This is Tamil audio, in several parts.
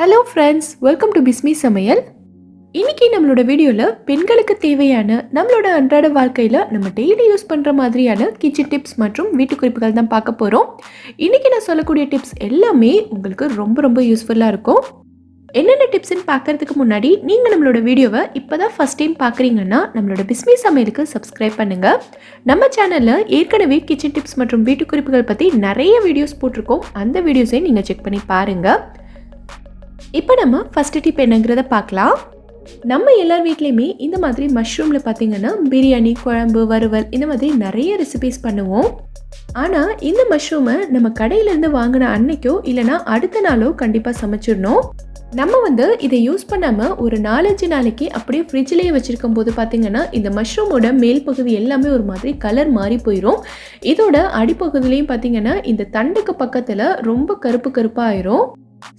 Hello friends welcome to Bismi சமையல் இன்னைக்கு நம்மளோட வீடியோவில் பெண்களுக்கு தேவையான நம்மளோட அன்றாட வாழ்க்கையில் நம்ம டெய்லி யூஸ் பண்ணுற மாதிரியான கிச்சன் டிப்ஸ் மற்றும் வீட்டு குறிப்புகள் தான் பார்க்க போகிறோம் இன்னைக்கு நான் சொல்லக்கூடிய டிப்ஸ் எல்லாமே உங்களுக்கு ரொம்ப ரொம்ப யூஸ்ஃபுல்லாக இருக்கும். என்னென்ன டிப்ஸ்ன்னு பார்க்கறதுக்கு முன்னாடி நீங்கள் நம்மளோட வீடியோவை இப்போ தான் ஃபஸ்ட் டைம் பார்க்குறீங்கன்னா நம்மளோட பிஸ்மி சமையலுக்கு சப்ஸ்கிரைப் பண்ணுங்கள் நம்ம சேனலில் ஏற்கனவே கிச்சன் டிப்ஸ் மற்றும் வீட்டு குறிப்புகள் பற்றி நிறைய வீடியோஸ் போட்டிருக்கோம். அந்த வீடியோஸையும் நீங்கள் செக் பண்ணி பாருங்கள் இப்போ நம்ம ஃபஸ்ட் டிப் என்னங்கிறத பார்க்கலாம். நம்ம எல்லார் வீட்லேயுமே இந்த மாதிரி மஷ்ரூமில் பார்த்தீங்கன்னா பிரியாணி குழம்பு வறுவல் இந்த மாதிரி நிறைய ரெசிபிஸ் பண்ணுவோம். ஆனால் இந்த மஷ்ரூமை நம்ம கடையிலேருந்து வாங்கின அன்னைக்கோ இல்லைனா அடுத்த நாளோ கண்டிப்பாக சமைச்சிடணும். நம்ம வந்து இதை யூஸ் பண்ணாமல் ஒரு நாலஞ்சு நாளைக்கு அப்படியே ஃப்ரிட்ஜ்லேயே வச்சுருக்கும் போது பார்த்தீங்கன்னா இந்த மஷ்ரூமோட மேல் பகுதி எல்லாமே ஒரு மாதிரி கலர் மாறி போயிடும் இதோட அடிப்பகுதியிலையும் பார்த்தீங்கன்னா இந்த தண்டுக்கு பக்கத்தில் ரொம்ப கருப்பு கருப்பாக ஆயிரும்.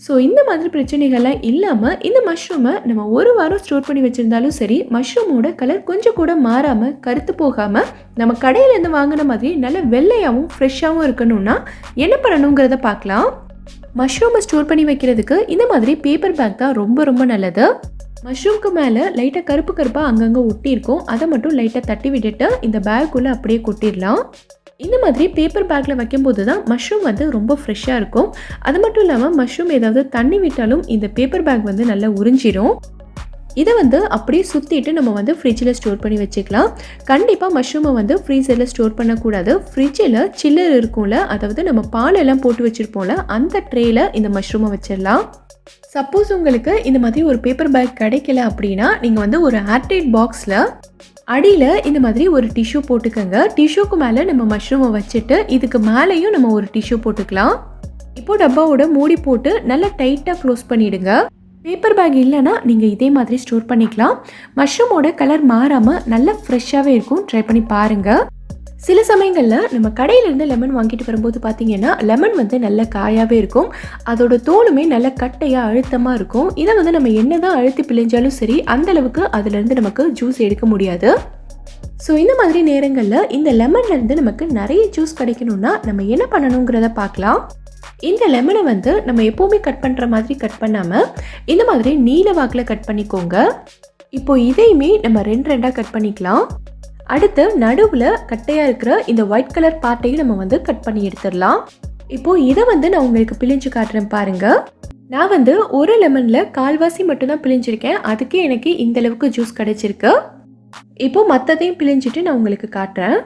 ஸோ இந்த மாதிரி பிரச்சனைகள்லாம் இல்லாமல் இந்த மஷ்ரூமை நம்ம ஒரு வாரம் ஸ்டோர் பண்ணி வச்சுருந்தாலும் சரி மஷ்ரூமோட கலர் கொஞ்சம் கூட மாறாமல் கருத்து போகாமல் நம்ம கடையிலேருந்து வாங்கின மாதிரி நல்ல வெள்ளையாகவும் ஃப்ரெஷ்ஷாகவும் இருக்கணும்னா என்ன பண்ணணுங்கிறத பார்க்கலாம். மஷ்ரூமை ஸ்டோர் பண்ணி வைக்கிறதுக்கு இந்த மாதிரி பேப்பர் பேக் தான் ரொம்ப ரொம்ப நல்லது. மஷ்ரூம்க்கு மேலே லைட்டாக கருப்பு கருப்பாக அங்கங்கே ஒட்டியிருக்கும். அதை மட்டும் லைட்டாக தட்டி விட்டுட்டு இந்த பேக்குள்ளே அப்படியே கொட்டிடலாம். இந்த மாதிரி பேப்பர் பேக்கில் வைக்கும்போது தான் மஷ்ரூம் வந்து ரொம்ப ஃப்ரெஷ்ஷாக இருக்கும். அது மட்டும் இல்லாமல் மஷ்ரூம் ஏதாவது தண்ணி விட்டாலும் இந்த பேப்பர் பேக் வந்து நல்லா உறிஞ்சிடும் இதை வந்து அப்படியே சுற்றிட்டு நம்ம வந்து ஃப்ரிட்ஜில் ஸ்டோர் பண்ணி வச்சுக்கலாம். கண்டிப்பாக மஷ்ரூமை வந்து ஃப்ரீசரில் ஸ்டோர் பண்ணக்கூடாது. ஃப்ரிட்ஜில் சில்லர் இருக்கும்ல அதாவது நம்ம பாலெல்லாம் போட்டு வச்சுருப்போம்ல அந்த ட்ரேயில் இந்த மஷ்ரூமை வச்சிடலாம் சப்போஸ் உங்களுக்கு இந்த மாதிரி ஒரு பேப்பர் பேக் கிடைக்கல அப்படின்னா நீங்கள் வந்து ஒரு ஏர்டைட் பாக்ஸில் அடியில் இந்த மாதிரி ஒரு டிஷ்யூ போட்டுக்கோங்க. டிஷ்யூக்கு மேலே நம்ம மஷ்ரூமை வச்சுட்டு இதுக்கு மேலேயும் நம்ம ஒரு டிஷ்யூ போட்டுக்கலாம். இப்போ டப்பாவோட மூடி போட்டு நல்லா டைட்டாக க்ளோஸ் பண்ணிடுங்க. பேப்பர் பேக் இல்லைன்னா நீங்கள் இதே மாதிரி ஸ்டோர் பண்ணிக்கலாம். மஷ்ரூமோட கலர் மாறாமல் நல்லா ஃப்ரெஷ்ஷாகவே இருக்கும். ட்ரை பண்ணி பாருங்கள் சில சமயங்களில் நம்ம கடையிலேருந்து லெமன் வாங்கிட்டு வரும்போது பார்த்தீங்கன்னா லெமன் வந்து நல்ல காயாகவே இருக்கும். அதோட தோலுமே நல்ல கட்டையாக அழுத்தமாக இருக்கும். இதை வந்து நம்ம என்ன தான் அழுத்தி பிழிஞ்சாலும் சரி அந்தளவுக்கு அதுலேருந்து நமக்கு ஜூஸ் எடுக்க முடியாது. ஸோ இந்த மாதிரி நேரங்களில் இந்த லெமன்லேருந்து நமக்கு நிறைய ஜூஸ் கிடைக்கணும்னா நம்ம என்ன பண்ணணுங்கிறத பார்க்கலாம். இந்த லெமனை வந்து நம்ம எப்போவுமே கட் பண்ணுற மாதிரி கட் பண்ணாமல் இந்த மாதிரி நீல வாக்கில் கட் பண்ணிக்கோங்க. இப்போ இதையுமே நம்ம ரெண்டு ரெண்டாக கட் பண்ணிக்கலாம். அடுத்து நடுவில் கட்டையாக இருக்கிற இந்த ஒயிட் கலர் பார்ட்டையும் நம்ம வந்து கட் பண்ணி எடுத்துடலாம். இப்போ இதை வந்து நான் உங்களுக்கு பிழிஞ்சு காட்டுறேன் பாருங்க. நான் வந்து ஒரு லெமனில் கால்வாசி மட்டும்தான் பிழிஞ்சிருக்கேன். அதுக்கே எனக்கு இந்த அளவுக்கு ஜூஸ் கிடைச்சிருக்கு. இப்போ மற்றதையும் பிழிஞ்சிட்டு நான் உங்களுக்கு காட்டுறேன்.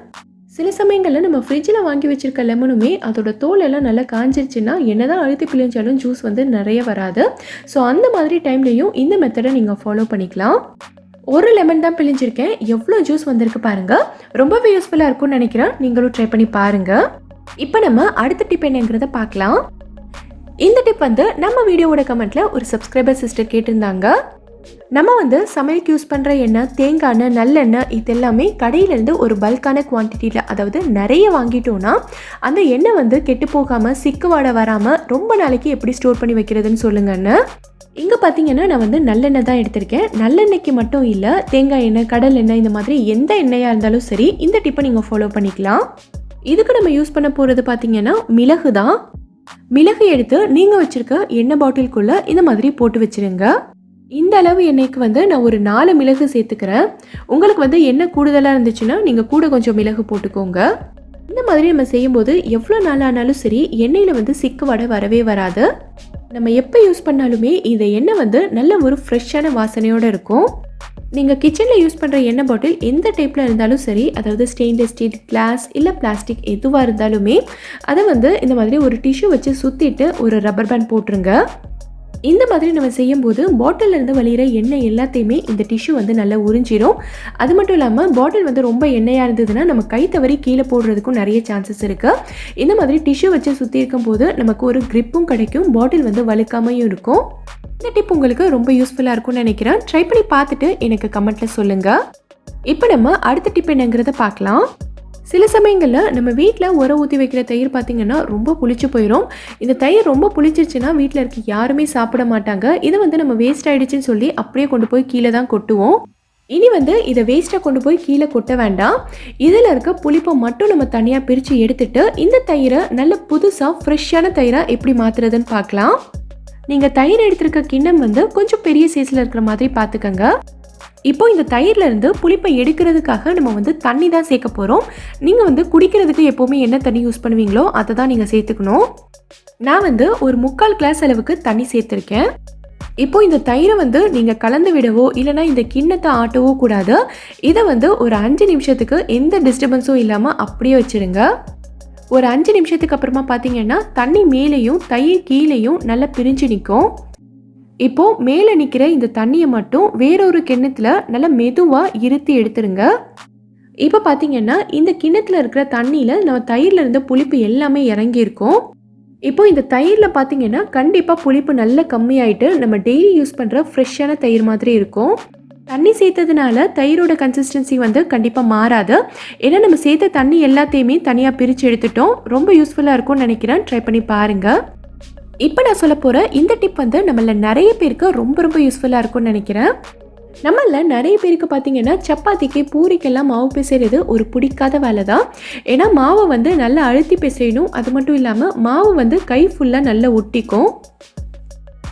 சில சமயங்களில் நம்ம ஃப்ரிட்ஜில் வாங்கி வச்சிருக்க லெமனுமே அதோட தோல் எல்லாம் நல்லா காஞ்சிருச்சுன்னா என்னதான் அழுத்தி பிழிஞ்சாலும் ஜூஸ் வந்து நிறைய வராது. ஸோ அந்த மாதிரி டைம்லேயும் இந்த மெத்தடை நீங்கள் ஃபாலோ பண்ணிக்கலாம். ஒரு லெமன் தான் பிழிஞ்சிருக்கேன். எவ்வளோ ஜூஸ் வந்திருக்கு பாருங்கள் ரொம்பவே யூஸ்ஃபுல்லாக இருக்கும்னு நினைக்கிறேன். நீங்களும் ட்ரை பண்ணி பாருங்கள் இப்போ நம்ம அடுத்த டிப் என்னங்கிறத பார்க்கலாம். இந்த டிப் வந்து நம்ம வீடியோவோட கமெண்ட்ல ஒரு சப்ஸ்கிரைபர் சிஸ்டர் கேட்டிருந்தாங்க. நம்ம வந்து சமையலுக்கு யூஸ் பண்ணுற எண்ணெய் தேங்காய் எண்ணெய் நல்லெண்ணெய் இது எல்லாமே கடையிலேருந்து ஒரு பல்கான குவான்டிட்டியில் அதாவது நிறைய வாங்கிட்டோன்னா அந்த எண்ணெய் வந்து கெட்டு போகாமல் சிக்குவாட வராமல் ரொம்ப நாளைக்கு எப்படி ஸ்டோர் பண்ணி வைக்கிறதுன்னு சொல்லுங்கன்னு. இங்கே பார்த்தீங்கன்னா நான் வந்து நல்லெண்ணெய் தான் எடுத்திருக்கேன். நல்லெண்ணெய்க்கு மட்டும் இல்லை தேங்காய் எண்ணெய் கடல் எண்ணெய் இந்த மாதிரி எந்த எண்ணெயாக இருந்தாலும் சரி இந்த டிப்பை நீங்கள் ஃபாலோ பண்ணிக்கலாம். இதுக்கு நம்ம யூஸ் பண்ண போகிறது பார்த்தீங்கன்னா மிளகு தான். மிளகு எடுத்து நீங்கள் வச்சுருக்க எண்ணெய் பாட்டிலுக்குள்ளே இந்த மாதிரி போட்டு வச்சுருங்க. இந்த அளவு எண்ணெய்க்கு வந்து நான் ஒரு நாலு மிளகு சேர்த்துக்கிறேன். உங்களுக்கு வந்து எண்ணெய் கூடுதலாக இருந்துச்சுன்னா நீங்கள் கூட கொஞ்சம் மிளகு போட்டுக்கோங்க. இந்த மாதிரி நம்ம செய்யும்போது எவ்வளோ நாளானாலும் சரி எண்ணெயில் வந்து சிக்கு வடை வரவே வராது. நம்ம எப்போ யூஸ் பண்ணாலுமே இந்த எண்ணெய் வந்து நல்ல ஒரு ஃப்ரெஷ்ஷான வாசனையோடு இருக்கும். நீங்கள் கிச்சனில் யூஸ் பண்ணுற எண்ணெய் பாட்டில் எந்த டைப்பில் இருந்தாலும் சரி அதாவது ஸ்டெயின்லெஸ் ஸ்டீல் கிளாஸ் இல்லை பிளாஸ்டிக் எதுவாக இருந்தாலுமே அதை வந்து இந்த மாதிரி ஒரு டிஷ்யூ வச்சு சுற்றிட்டு ஒரு ரப்பர் பேண்ட் போட்டுருங்க. இந்த மாதிரி நம்ம செய்யும்போது பாட்டிலேருந்து இருந்து வழிகிற எண்ணெய் எல்லாத்தையுமே இந்த டிஷ்யூ வந்து நல்லா உறிஞ்சிடும் அது மட்டும் இல்லாமல் பாட்டில் வந்து ரொம்ப எண்ணெயாக இருந்ததுன்னா நம்ம கை தவறி கீழே போடுறதுக்கும் நிறைய சான்சஸ் இருக்குது இந்த மாதிரி டிஷ்யூ வச்சு சுற்றி இருக்கும் போது நமக்கு ஒரு கிரிப்பும் கிடைக்கும் பாட்டில் வந்து வழுக்காமையும் இருக்கும். இந்த டிப் உங்களுக்கு ரொம்ப யூஸ்ஃபுல்லாக இருக்கும்னு நினைக்கிறேன். ட்ரை பண்ணி பார்த்துட்டு எனக்கு கமெண்ட்டில் சொல்லுங்கள் இப்போ நம்ம அடுத்த டிப் என்னங்கிறத பார்க்கலாம். சில சமயங்களில் நம்ம வீட்டில் உரம் ஊற்றி வைக்கிற தயிர் பார்த்திங்கன்னா ரொம்ப புளிச்சு போயிடும் இந்த தயிர் ரொம்ப புளிச்சிருச்சுன்னா வீட்டில் இருக்க யாருமே சாப்பிட மாட்டாங்க. இது வந்து நம்ம வேஸ்ட் ஆகிடுச்சின்னு சொல்லி அப்படியே கொண்டு போய் கீழே தான் கொட்டுவோம். இனி வந்து இதை வேஸ்ட்டாக கொண்டு போய் கீழே கொட்ட வேண்டாம். இதில் இருக்க புளிப்பை மட்டும் நம்ம தனியாக பிரித்து எடுத்துட்டு இந்த தயிரை நல்ல புதுசாக ஃப்ரெஷ்ஷான தயிராக எப்படி மாற்றுறதுன்னு பார்க்கலாம். நீங்கள் தயிர் எடுத்திருக்க கிண்ணம் வந்து கொஞ்சம் பெரிய சைஸில் இருக்கிற மாதிரி பார்த்துக்கங்க. இப்போ இந்த தயிர்லேருந்து புளிப்பை எடுக்கிறதுக்காக நம்ம வந்து தண்ணி தான் சேர்க்க போகிறோம் நீங்கள் வந்து குடிக்கிறதுக்கு எப்போவுமே என்ன தண்ணி யூஸ் பண்ணுவீங்களோ அதை தான் நீங்கள் சேர்த்துக்கணும். நான் வந்து ஒரு முக்கால் கிளாஸ் அளவுக்கு தண்ணி சேர்த்துருக்கேன். இப்போ இந்த தயிரை வந்து நீங்கள் கலந்து விடவோ இல்லைனா இந்த கிண்ணத்தை ஆட்டவோ கூடாது. இதை வந்து ஒரு அஞ்சு நிமிஷத்துக்கு எந்த டிஸ்டர்பன்ஸும் இல்லாமல் அப்படியே வச்சிருங்க. ஒரு அஞ்சு நிமிஷத்துக்கு அப்புறமா பார்த்தீங்கன்னா தண்ணி மேலேயும் தயிர் கீழேயும் நல்லா பிரிஞ்சு நிற்கும். இப்போ மேலே நிற்கிற இந்த தண்ணியை மட்டும் வேறொரு கிண்ணத்தில் நல்லா மெதுவாக இருத்தி எடுத்துருங்க. இப்போ பார்த்தீங்கன்னா இந்த கிண்ணத்தில் இருக்கிற தண்ணியில் நம்ம தயிரில் இருந்த புளிப்பு எல்லாமே இறங்கியிருக்கும். இப்போ இந்த தயிரில் பார்த்தீங்கன்னா கண்டிப்பாக புளிப்பு நல்லா கம்மியாயிட்டு நம்ம டெய்லி யூஸ் பண்ணுற ஃப்ரெஷ்ஷான தயிர் மாதிரி இருக்கும். தண்ணி சேர்த்ததுனால தயிரோட கன்சிஸ்டன்சி வந்து கண்டிப்பாக மாறாது. ஏன்னா நம்ம சேர்த்த தண்ணி எல்லாத்தையுமே தனியாக பிரித்து எடுத்துட்டோம். ரொம்ப யூஸ்ஃபுல்லாக இருக்கும்னு நினைக்கிறேன். ட்ரை பண்ணி பாருங்கள் இப்போ நான் சொல்ல போகிற இந்த டிப் வந்து நம்மள நிறைய பேருக்கு ரொம்ப ரொம்ப யூஸ்ஃபுல்லாக இருக்கும்னு நினைக்கிறேன். நம்மள நிறைய பேருக்கு பார்த்தீங்கன்னா சப்பாத்திக்கு பூரிக்கெல்லாம் மாவு பிசைறது ஒரு பிடிக்காத வேலை தான். ஏன்னா மாவை வந்து நல்லா அழுத்தி பிசையணும். அது மட்டும் இல்லாமல் மாவு வந்து கை ஃபுல்லாக நல்லா ஒட்டிக்கும்.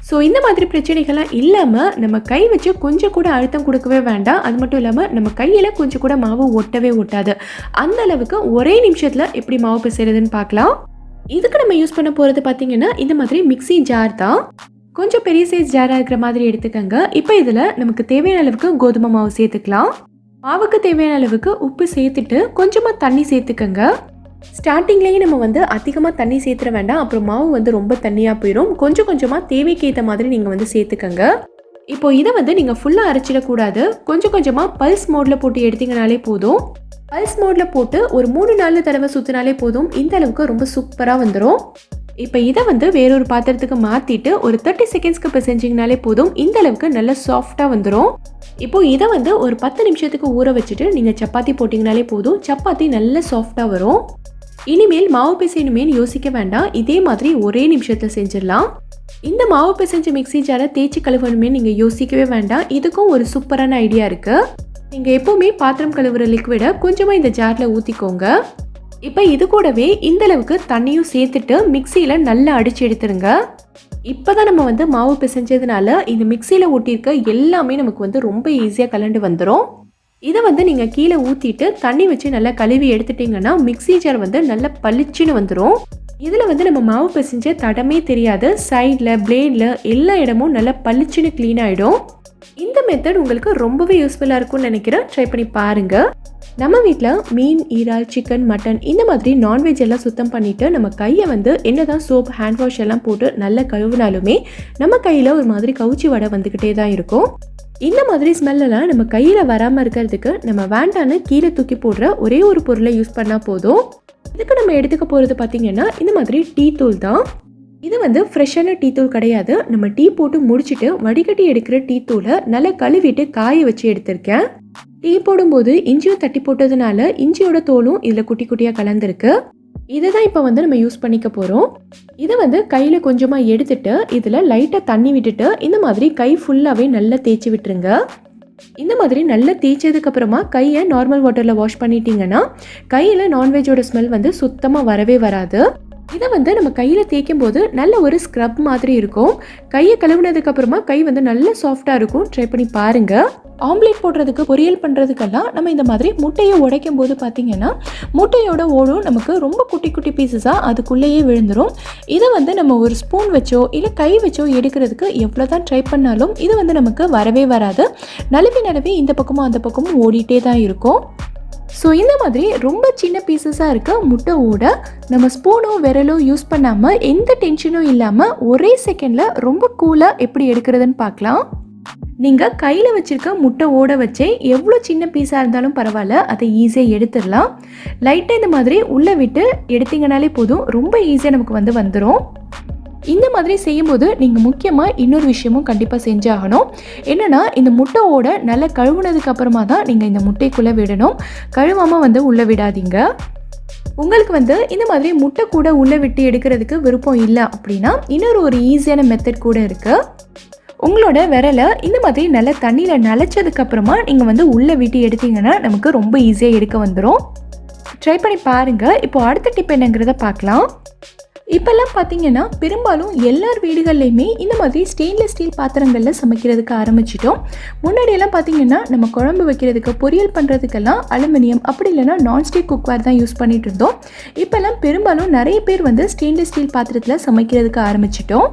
ஸோ இந்த மாதிரி பிரச்சனைகள்லாம் இல்லாமல் நம்ம கை வச்சு கொஞ்சம் கூட அழுத்தம் கொடுக்கவே வேண்டாம். அது மட்டும் இல்லாமல் நம்ம கையில் கொஞ்சம் கூட மாவு ஒட்டவே ஒட்டாது. அந்த அளவுக்கு ஒரே நிமிஷத்தில் எப்படி மாவு பிசைறதுன்னு பார்க்கலாம். இதுக்கு நம்ம யூஸ் பண்ண போகிறது பார்த்தீங்கன்னா இந்த மாதிரி மிக்ஸி ஜார் தான். கொஞ்சம் பெரிய சைஸ் ஜாராக இருக்கிற மாதிரி எடுத்துக்கோங்க. இப்போ இதில் நமக்கு தேவையான அளவுக்கு கோதுமை மாவு சேர்த்துக்கலாம். மாவுக்கு தேவையான அளவுக்கு உப்பு சேர்த்துட்டு கொஞ்சமாக தண்ணி சேர்த்துக்கோங்க. ஸ்டார்டிங்லேயே நம்ம வந்து அதிகமாக தண்ணி சேர்த்துட வேண்டாம். அப்புறம் மாவு வந்து ரொம்ப தண்ணியாக போயிடும் கொஞ்சம் கொஞ்சமாக தேவைக்கு ஏற்ற மாதிரி நீங்கள் வந்து சேர்த்துக்கோங்க. இப்போ இதை வந்து நீங்கள் ஃபுல்லாக அரைச்சிடக்கூடாது. கொஞ்சம் கொஞ்சமாக பல்ஸ் மோடில் போட்டு எடுத்தீங்கனாலே போதும். பல்ஸ் மோடில் போட்டு ஒரு மூணு நாலு தடவை சுற்றினாலே போதும். இந்த அளவுக்கு ரொம்ப சூப்பராக வந்துடும் இப்போ இதை வந்து வேறொரு பாத்திரத்துக்கு மாற்றிட்டு ஒரு தேர்ட்டி செகண்ட்ஸ்க்கு இப்போ செஞ்சிங்கனாலே போதும். இந்த அளவுக்கு நல்ல சாஃப்டாக வந்துடும் இப்போ இதை வந்து ஒரு பத்து நிமிஷத்துக்கு ஊற வச்சுட்டு நீங்கள் சப்பாத்தி போட்டிங்கனாலே போதும். சப்பாத்தி நல்ல சாஃப்டாக வரும். இனிமேல் மாவு பிசையணுமேனு யோசிக்க வேண்டாம். இதே மாதிரி ஒரே நிமிஷத்தில் செஞ்சிடலாம். இந்த மாவு பிசைஞ்ச மிக்ஸி ஜாரை தேய்ச்சி கழுவணுமே நீங்கள் யோசிக்கவே வேண்டாம். இதுக்கும் ஒரு சூப்பரான ஐடியா இருக்குது நீங்கள் எப்போவுமே பாத்திரம் கழுவுற லிக்விடை கொஞ்சமாக இந்த ஜாரில் ஊற்றிக்கோங்க இப்போ இது கூடவே இந்த அளவுக்கு தண்ணியும் சேர்த்துட்டு மிக்சியில் நல்லா அடித்து எடுத்துருங்க. இப்போ தான் நம்ம வந்து மாவு பிசைஞ்சதுனால இந்த மிக்சியில் ஊட்டியிருக்க எல்லாமே நமக்கு வந்து ரொம்ப ஈஸியாக கலண்டு வந்துடும் இதை வந்து நீங்கள் கீழே ஊற்றிட்டு தண்ணி வச்சு நல்லா கழுவி எடுத்துட்டிங்கன்னா மிக்ஸி ஜார் வந்து நல்லா பளிச்சுன்னு வந்துடும் இதில் வந்து நம்ம மாவு பிசைஞ்ச தடமே தெரியாது. சைடில் பிளேடில் எல்லா இடமும் நல்லா பளிச்சுன்னு க்ளீன் ஆகிடும் இந்த மெத்தட் உங்களுக்கு ரொம்பவே யூஸ்ஃபுல்லாக இருக்கும்னு நினைக்கிறேன். ட்ரை பண்ணி பாருங்கள் நம்ம வீட்டில் மீன் ஈரால் சிக்கன் மட்டன் இந்த மாதிரி நான்வெஜ் எல்லாம் சுத்தம் பண்ணிவிட்டு நம்ம கையை வந்து என்னதான் சோப் ஹேண்ட் வாஷ் எல்லாம் போட்டு நல்லா கழுவினாலுமே நம்ம கையில் ஒரு மாதிரி கவுச்சி வடை வந்துக்கிட்டே தான் இருக்கும். இந்த மாதிரி ஸ்மெல்லாம் நம்ம கையில் வராமல் இருக்கிறதுக்கு நம்ம வேண்டான்னு கீழே தூக்கி போடுற ஒரே ஒரு பொருளை யூஸ் பண்ணால் போதும். இதுக்கு நம்ம எடுத்துக்க போகிறது பார்த்திங்கன்னா இந்த மாதிரி டீ தூள் தான். இது வந்து ஃப்ரெஷ்ஷான டீ தூள் கிடையாது. நம்ம டீ போட்டு முடிச்சுட்டு வடிகட்டி எடுக்கிற டீ தூளை நல்லா கழுவிட்டு காய வச்சு எடுத்திருக்கேன். டீ போடும்போது இஞ்சியும் தட்டி போட்டதுனால இஞ்சியோட தோலும் இதில் குட்டி குட்டியாக கலந்துருக்கு. இதை தான் இப்போ வந்து நம்ம யூஸ் பண்ணிக்க போகிறோம் இதை வந்து கையில் கொஞ்சமாக எடுத்துட்டு இதில் லைட்டாக தண்ணி விட்டுட்டு இந்த மாதிரி கை ஃபுல்லாகவே நல்லா தேய்ச்சி விட்டுருங்க. இந்த மாதிரி நல்லா தேய்ச்சதுக்கப்புறமா கையை நார்மல் வாட்டரில் வாஷ் பண்ணிட்டீங்கன்னா கையில் நான்வெஜ்ஜோட ஸ்மெல் வந்து சுத்தமாக வரவே வராது. இதை வந்து நம்ம கையில் தேய்க்கும் போது நல்ல ஒரு ஸ்க்ரப் மாதிரி இருக்கும். கையை கழுவுனதுக்கப்புறமா கை வந்து நல்ல சாஃப்டாக இருக்கும். ட்ரை பண்ணி பாருங்கள் ஆம்லேட் போடுறதுக்கு பொரியல் பண்ணுறதுக்கெல்லாம் நம்ம இந்த மாதிரி முட்டையை உடைக்கும் போது பார்த்திங்கன்னா முட்டையோட ஓடும் நமக்கு ரொம்ப குட்டி குட்டி பீசஸாக அதுக்குள்ளேயே விழுந்துடும் இதை வந்து நம்ம ஒரு ஸ்பூன் வச்சோ இல்லை கை வச்சோ எடுக்கிறதுக்கு எவ்வளோ தான் ட்ரை பண்ணாலும் இது வந்து நமக்கு வரவே வராது. நழுவி நழுவி இந்த பக்கமும் அந்த பக்கமும் ஓடிட்டே தான் இருக்கும். ஸோ இந்த மாதிரி ரொம்ப சின்ன பீசஸாக இருக்க முட்டை ஓட நம்ம ஸ்பூனோ விரலோ யூஸ் பண்ணாமல் எந்த டென்ஷனும் இல்லாமல் ஒரே செகண்டில் ரொம்ப கூலாக எப்படி எடுக்கிறதுன்னு பார்க்கலாம். நீங்கள் கையில் வச்சுருக்க முட்டை ஓட வச்சே எவ்வளோ சின்ன பீஸாக இருந்தாலும் பரவாயில்ல அதை ஈஸியாக எடுத்துடலாம். லைட்டாக இந்த மாதிரி உள்ளே விட்டு எடுத்திங்கனாலே போதும் ரொம்ப ஈஸியாக நமக்கு வந்து வந்துடும் இந்த மாதிரி செய்யும்போது நீங்கள் முக்கியமாக இன்னொரு விஷயமும் கண்டிப்பாக செஞ்சாகணும் என்னென்னா இந்த முட்டையோட நல்லா கழுவுனதுக்கு அப்புறமா தான் நீங்கள் இந்த முட்டைக்குள்ளே விடணும். கழுவாமல் வந்து உள்ளே விடாதீங்க. உங்களுக்கு வந்து இந்த மாதிரி முட்டை கூட உள்ளே விட்டு எடுக்கிறதுக்கு விருப்பம் இல்லை அப்படின்னா இன்னொரு ஒரு ஈஸியான மெத்தட் கூட இருக்குது உங்களோட விரலை இந்த மாதிரி நல்லா தண்ணியில் நனைச்சதுக்கப்புறமா நீங்கள் வந்து உள்ளே விட்டு எடுத்தீங்கன்னா நமக்கு ரொம்ப ஈஸியாக எடுக்க வந்துடும் ட்ரை பண்ணி பாருங்கள் இப்போ அடுத்த டிப் என்னங்கிறத பார்க்கலாம். இப்போல்லாம் பார்த்தீங்கன்னா பெரும்பாலும் எல்லார் வீடுகள்லையுமே இந்த மாதிரி ஸ்டெயின்லெஸ் ஸ்டீல் பாத்திரங்களில் சமைக்கிறதுக்கு ஆரம்பிச்சிட்டோம். முன்னாடியெல்லாம் பார்த்தீங்கன்னா நம்ம குழம்பு வைக்கிறதுக்கு பொரியல் பண்ணுறதுக்கெல்லாம் அலுமினியம் அப்படி இல்லைனா நான்ஸ்டிக் குக்வேர் தான் யூஸ் பண்ணிகிட்டு இருந்தோம். இப்போல்லாம் பெரும்பாலும் நிறைய பேர் வந்து ஸ்டெயின்லெஸ் ஸ்டீல் பாத்திரத்தில் சமைக்கிறதுக்கு ஆரம்பிச்சிட்டோம்.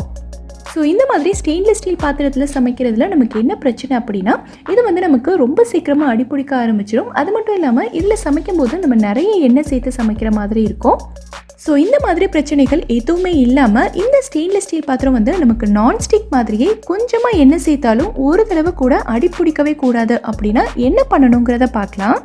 ஸோ இந்த மாதிரி ஸ்டெயின்லெஸ் ஸ்டீல் பாத்திரத்தில் சமைக்கிறதுல நமக்கு என்ன பிரச்சனை அப்படின்னா இது வந்து நமக்கு ரொம்ப சீக்கிரமாக அடிப்பிடிக்க ஆரம்பிச்சிடும் அது மட்டும் இல்லாமல் இதில் சமைக்கும்போது நம்ம நிறைய எண்ணெய் சேர்த்து சமைக்கிற மாதிரி இருக்கும். ஸோ இந்த மாதிரி பிரச்சனைகள் எதுவுமே இல்லாமல் இந்த ஸ்டெயின்லெஸ் ஸ்டீல் பாத்திரம் வந்து நமக்கு நான்ஸ்டிக் மாதிரியே கொஞ்சமாக எண்ணெய் சேர்த்தாலும் ஒரு தடவை கூட அடிப்பிடிக்கவே கூடாது அப்படின்னா என்ன பண்ணணுங்கிறத பார்க்கலாம்.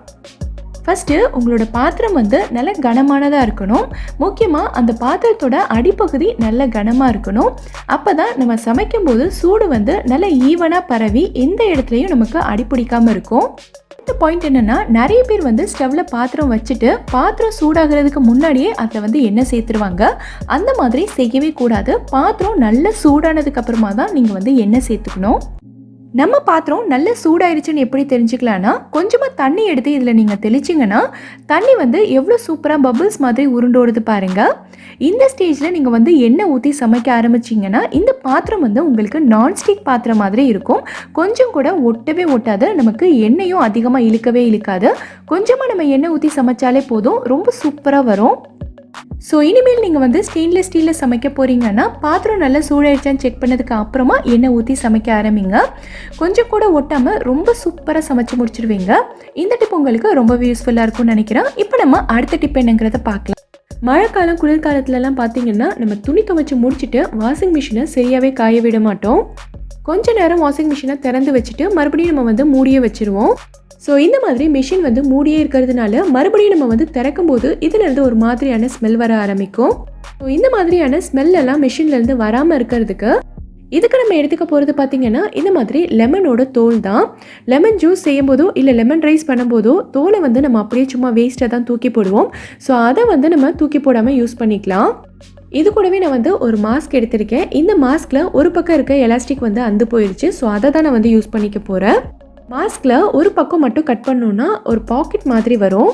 ஃபஸ்ட்டு உங்களோட பாத்திரம் வந்து நல்ல கனமானதாக இருக்கணும். முக்கியமாக அந்த பாத்திரத்தோட அடிப்பகுதி நல்ல கனமாக இருக்கணும். அப்போ தான் நம்ம சமைக்கும்போது சூடு வந்து நல்ல ஈவனாக பரவி எந்த இடத்துலையும் நமக்கு அடிப்பிடிக்காமல் இருக்கும். அடுத்த பாயிண்ட் என்னென்னா நிறைய பேர் வந்து ஸ்டவ்வில் பாத்திரம் வச்சுட்டு பாத்திரம் சூடாகிறதுக்கு முன்னாடியே அதில் வந்து எண்ணெய் சேர்த்துருவாங்க. அந்த மாதிரி செய்யவே கூடாது. பாத்திரம் நல்ல சூடானதுக்கு அப்புறமா தான் நீங்கள் வந்து எண்ணெய் சேர்த்துக்கணும். நம்ம பாத்திரம் நல்ல சூடாயிருச்சுன்னு எப்படி தெரிஞ்சுக்கலான்னா கொஞ்சமாக தண்ணி எடுத்து இதில் நீங்கள் தெளிச்சிங்கன்னா தண்ணி வந்து எவ்வளோ சூப்பராக பபிள்ஸ் மாதிரி உருண்டோடுது பாருங்கள் இந்த ஸ்டேஜில் நீங்கள் வந்து எண்ணெய் ஊற்றி சமைக்க ஆரம்பிச்சிங்கன்னா இந்த பாத்திரம் வந்து உங்களுக்கு நான்ஸ்டிக் பாத்திரம் மாதிரி இருக்கும். கொஞ்சம் கூட ஒட்டவே ஒட்டாது. நமக்கு எண்ணெயும் அதிகமாக இழுக்கவே இழுக்காது. கொஞ்சமாக நம்ம எண்ணெய் ஊற்றி சமைச்சாலே போதும். ரொம்ப சூப்பராக வரும். ஸோ இனிமேல் நீங்கள் வந்து ஸ்டெயின்லெஸ் ஸ்டீலில் சமைக்க போகிறீங்கன்னா பாத்திரம் நல்லா சூடாயிடுச்சான்னு செக் பண்ணதுக்கு அப்புறமா எண்ணெய் ஊற்றி சமைக்க ஆரம்பிங்க. கொஞ்சம் கூட ஒட்டாமல் ரொம்ப சூப்பராக சமைச்சு முடிச்சிருவீங்க. இந்த டிப் உங்களுக்கு ரொம்பவே யூஸ்ஃபுல்லாக இருக்கும்னு நினைக்கிறேன். இப்போ நம்ம அடுத்த டிப் என்னங்கிறத பார்க்கலாம். மழைக்காலம் குளிர்காலத்துலலாம் பார்த்தீங்கன்னா நம்ம துணி துவைச்சி முடிச்சுட்டு வாஷிங் மிஷினை சரியாகவே காய விட மாட்டோம். கொஞ்ச நேரம் வாஷிங் மிஷினை திறந்து வச்சுட்டு மறுபடியும் நம்ம வந்து மூடியே வச்சுருவோம். ஸோ இந்த மாதிரி மிஷின் வந்து மூடியே இருக்கிறதுனால மறுபடியும் நம்ம வந்து திறக்கும் போது இதிலிருந்து ஒரு மாதிரியான ஸ்மெல் வர ஆரம்பிக்கும். ஸோ இந்த மாதிரியான ஸ்மெல் எல்லாம் மிஷின்லேருந்து வராமல் இருக்கிறதுக்கு இதுக்கு நம்ம எடுத்துக்க போகிறது பார்த்தீங்கன்னா இந்த மாதிரி லெமனோட தோல் தான். லெமன் ஜூஸ் செய்யும் போதோ இல்லை லெமன் ரைஸ் பண்ணும்போதோ தோலை வந்து நம்ம அப்படியே சும்மா வேஸ்ட்டாக தான் தூக்கி போடுவோம். ஸோ அதை வந்து நம்ம தூக்கி போடாமல் யூஸ் பண்ணிக்கலாம். இது கூடவே நான் வந்து ஒரு மாஸ்க் எடுத்திருக்கேன். இந்த மாஸ்கில் ஒரு பக்கம் இருக்க எலாஸ்டிக் வந்து அந்து போயிடுச்சு ஸோ அதை தான் நான் வந்து யூஸ் பண்ணிக்க போகிறேன் மாஸ்கில் ஒரு பக்கம் மட்டும் கட் பண்ணோன்னா ஒரு பாக்கெட் மாதிரி வரும்.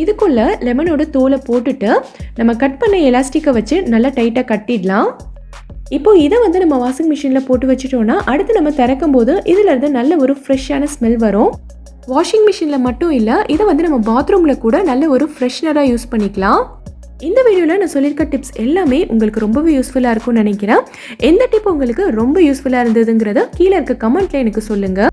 இதுக்குள்ளே லெமனோட தோலை போட்டுட்டு நம்ம கட் பண்ண எலாஸ்டிக்கை வச்சு நல்லா டைட்டாக கட்டிடலாம். இப்போ இதை வந்து நம்ம வாஷிங் மிஷினில் போட்டு வச்சுட்டோன்னா அடுத்து நம்ம திறக்கும் போது இதிலிருந்து நல்ல ஒரு ஃப்ரெஷ்ஷான ஸ்மெல் வரும். வாஷிங் மிஷினில் மட்டும் இல்லை இதை வந்து நம்ம பாத்ரூமில் கூட நல்ல ஒரு ஃப்ரெஷ்னராக யூஸ் பண்ணிக்கலாம். இந்த வீடியோவில் நான் சொல்லியிருக்க டிப்ஸ் எல்லாமே உங்களுக்கு ரொம்பவே யூஸ்ஃபுல்லாக இருக்கும்னு நினைக்கிறேன். எந்த டிப் உங்களுக்கு ரொம்ப யூஸ்ஃபுல்லாக இருந்ததுங்கிறத கீழே இருக்க கமெண்ட்டில் எனக்கு சொல்லுங்கள்